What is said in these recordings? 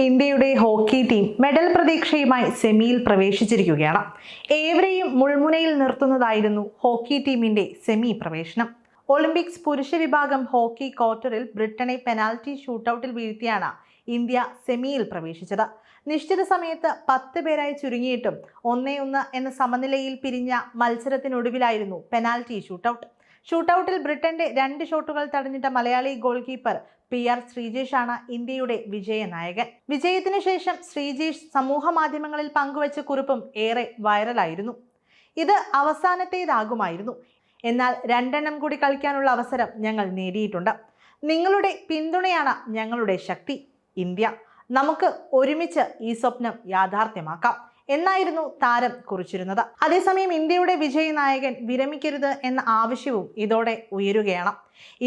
ഇന്ത്യയുടെ hockey team medal പ്രതീക്ഷയുമായി സെമിയിൽ പ്രവേശിച്ചിരിക്കുകയാണ്. ഏവരെയും മുൾമുനയിൽ നിർത്തുന്നതായിരുന്നു ഹോക്കി ടീമിന്റെ സെമി പ്രവേശനം. ഒളിമ്പിക്സ് പുരുഷ വിഭാഗം ഹോക്കി ക്വാർട്ടറിൽ ബ്രിട്ടനെ പെനാൽറ്റി ഷൂട്ടൌട്ടിൽ വീഴ്ത്തിയാണ് ഇന്ത്യ സെമിയിൽ പ്രവേശിച്ചത്. നിശ്ചിത സമയത്ത് പത്ത് പേരായി ചുരുങ്ങിയിട്ടും ഒന്നേ ഒന്ന് എന്ന സമനിലയിൽ പിരിഞ്ഞ മത്സരത്തിനൊടുവിലായിരുന്നു പെനാൽറ്റി ഷൂട്ടൌട്ട്. ഷൂട്ടൌട്ടിൽ ബ്രിട്ടന്റെ രണ്ട് ഷോട്ടുകൾ തടഞ്ഞിട്ട Malayali goal keeper P R ശ്രീജേഷാണ് ഇന്ത്യയുടെ വിജയനായകൻ വിജയത്തിന് ശേഷം ശ്രീജേഷ് സമൂഹ മാധ്യമങ്ങളിൽ പങ്കുവച്ച കുറിപ്പും ഏറെ വൈറലായിരുന്നു. ഇത് അവസാനത്തേതാകുമായിരുന്നു. എന്നാൽ രണ്ടെണ്ണം കൂടി കളിക്കാനുള്ള അവസരം ഞങ്ങൾ നേടിയിട്ടുണ്ട്. നിങ്ങളുടെ പിന്തുണയാണ് ഞങ്ങളുടെ ശക്തി ഇന്ത്യ. നമുക്ക് ഒരുമിച്ച് ഈ സ്വപ്നം യാഥാർത്ഥ്യമാക്കാം. എന്നായിരുന്നു താരം കുറിച്ചിരുന്നത്. അതേസമയം ഇന്ത്യയുടെ വിജയ നായകൻ വിരമിക്കരുത് എന്ന ആവശ്യവും ഇതോടെ ഉയരുകയാണ്.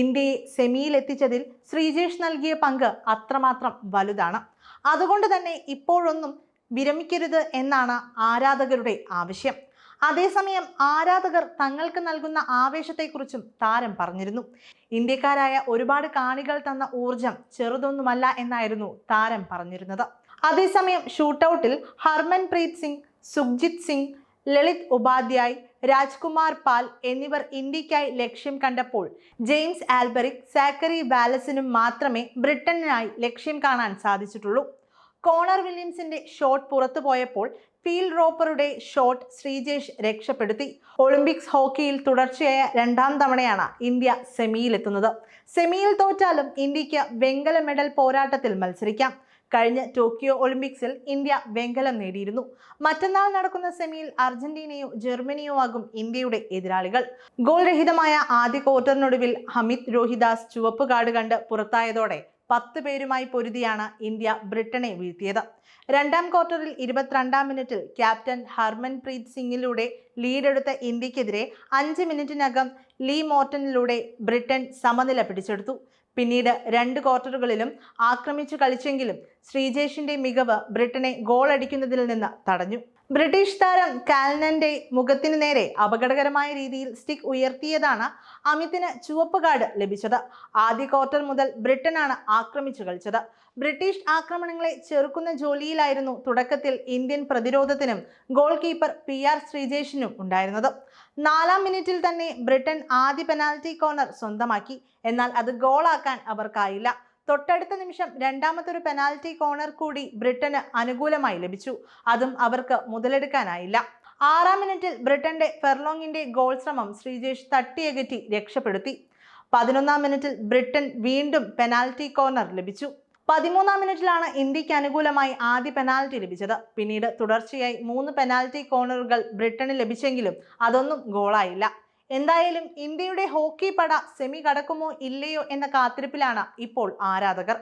ഇന്ത്യയെ സെമിയിൽ എത്തിച്ചതിൽ ശ്രീജേഷ് നൽകിയ പങ്ക് അത്രമാത്രം വലുതാണ്. അതുകൊണ്ട് തന്നെ ഇപ്പോഴൊന്നും വിരമിക്കരുത് എന്നാണ് ആരാധകരുടെ ആവശ്യം. അതേസമയം ആരാധകർ തങ്ങൾക്ക് നൽകുന്ന ആവേശത്തെക്കുറിച്ചും താരം പറഞ്ഞിരുന്നു. ഇന്ത്യക്കാരായ ഒരുപാട് കാണികൾ തന്ന ഊർജം ചെറുതൊന്നുമല്ല എന്നായിരുന്നു താരം പറഞ്ഞിരുന്നത്. അതേസമയം ഷൂട്ടൌട്ടിൽ ഹർമൻപ്രീത് സിംഗ് സുഖ്ജിത് സിംഗ് ലളിത് ഉപാധ്യായ് രാജ്കുമാർ പാൽ എന്നിവർ ഇന്ത്യക്കായി ലക്ഷ്യം കണ്ടപ്പോൾ ജെയിംസ് ആൽബറിക് സാക്കറി വാലസിനും മാത്രമേ ബ്രിട്ടനായി ലക്ഷ്യം കാണാൻ സാധിച്ചിട്ടുള്ളൂ. കോണർ വില്യംസിന്റെ ഷോട്ട് പുറത്തു പോയപ്പോൾ ഫീൽഡ് റോപ്പറുടെ ഷോട്ട് ശ്രീജേഷ് രക്ഷപ്പെടുത്തി. ഒളിമ്പിക്സ് ഹോക്കിയിൽ തുടർച്ചയായ രണ്ടാം തവണയാണ് ഇന്ത്യ സെമിയിലെത്തുന്നത്. സെമിയിൽ തോറ്റാലും ഇന്ത്യയ്ക്ക് വെങ്കല മെഡൽ പോരാട്ടത്തിൽ മത്സരിക്കാം. കഴിഞ്ഞ ടോക്കിയോ ഒളിമ്പിക്സിൽ ഇന്ത്യ വെങ്കലം നേടിയിരുന്നു. മറ്റന്നാൾ നടക്കുന്ന സെമിയിൽ അർജന്റീനയോ ജർമ്മനിയോ ആകും ഇന്ത്യയുടെ എതിരാളികൾ. ഗോൾ രഹിതമായ ആദ്യ ക്വാർട്ടറിനൊടുവിൽ ഹമിദ് രോഹിദാസ് ചുവപ്പ് കാർഡ് കണ്ട് പുറത്തായതോടെ പത്ത് പേരുമായി പൊരുതിയാണ് ഇന്ത്യ ബ്രിട്ടനെ വീഴ്ത്തിയത്. രണ്ടാം ക്വാർട്ടറിൽ ഇരുപത്തിരണ്ടാം മിനിറ്റിൽ ക്യാപ്റ്റൻ ഹർമൻപ്രീത് സിംഗിലൂടെ ലീഡെടുത്ത ഇന്ത്യക്കെതിരെ അഞ്ച് മിനിറ്റിനകം ലീ മോർട്ടനിലൂടെ ബ്രിട്ടൻ സമനില പിടിച്ചെടുത്തു. പിന്നീട് രണ്ട് ക്വാർട്ടറുകളിലും ആക്രമിച്ചു കളിച്ചെങ്കിലും ശ്രീജേഷിന്റെ മികവ് ബ്രിട്ടനെ ഗോൾ അടിക്കുന്നതിൽ നിന്ന് തടഞ്ഞു. ബ്രിട്ടീഷ് താരം കാൽനന്റെ മുഖത്തിന് നേരെ അപകടകരമായ രീതിയിൽ സ്റ്റിക്ക് ഉയർത്തിയതാണ് അമിതിന് ചുവപ്പ് കാർഡ് ലഭിച്ചത്. ആദ്യ ക്വാർട്ടർ മുതൽ ബ്രിട്ടനാണ് ആക്രമിച്ചു കളിച്ചത്. ബ്രിട്ടീഷ് ആക്രമണങ്ങളെ ചെറുക്കുന്ന ജോലിയിലായിരുന്നു തുടക്കത്തിൽ ഇന്ത്യൻ പ്രതിരോധത്തിനും ഗോൾ കീപ്പർ പി ആർ ശ്രീജേഷിനും ഉണ്ടായിരുന്നത്. നാലാം മിനിറ്റിൽ തന്നെ ബ്രിട്ടൻ ആദ്യ പെനാൽറ്റി കോർണർ സ്വന്തമാക്കി. എന്നാൽ അത് ഗോളാക്കാൻ അവർക്കായില്ല. തൊട്ടടുത്ത നിമിഷം രണ്ടാമത്തെ ഒരു പെനാൽറ്റി കോർണർ കൂടി ബ്രിട്ടന് അനുകൂലമായി ലഭിച്ചു. അതും അവർക്ക് മുതലെടുക്കാനായില്ല. ആറാം മിനിറ്റിൽ ബ്രിട്ടന്റെ ഫെർലോങ്ങിന്റെ ഗോൾ ശ്രമം ശ്രീജേഷ് തട്ടിയകറ്റി രക്ഷപ്പെടുത്തി. പതിനൊന്നാം മിനിറ്റിൽ ബ്രിട്ടൻ വീണ്ടും പെനാൽറ്റി കോർണർ ലഭിച്ചു. പതിമൂന്നാം മിനിറ്റിലാണ് ഇന്ത്യയ്ക്ക് അനുകൂലമായി ആദ്യ പെനാൽറ്റി ലഭിച്ചത്. പിന്നീട് തുടർച്ചയായി മൂന്ന് പെനാൽറ്റി കോർണറുകൾ ബ്രിട്ടന് ലഭിച്ചെങ്കിലും അതൊന്നും ഗോളായില്ല. എന്തായാലും ഇന്ത്യയുടെ ഹോക്കി പട സെമി കടക്കുമോ ഇല്ലയോ എന്ന കാത്തിരിപ്പിലാണ് ഇപ്പോൾ ആരാധകർ.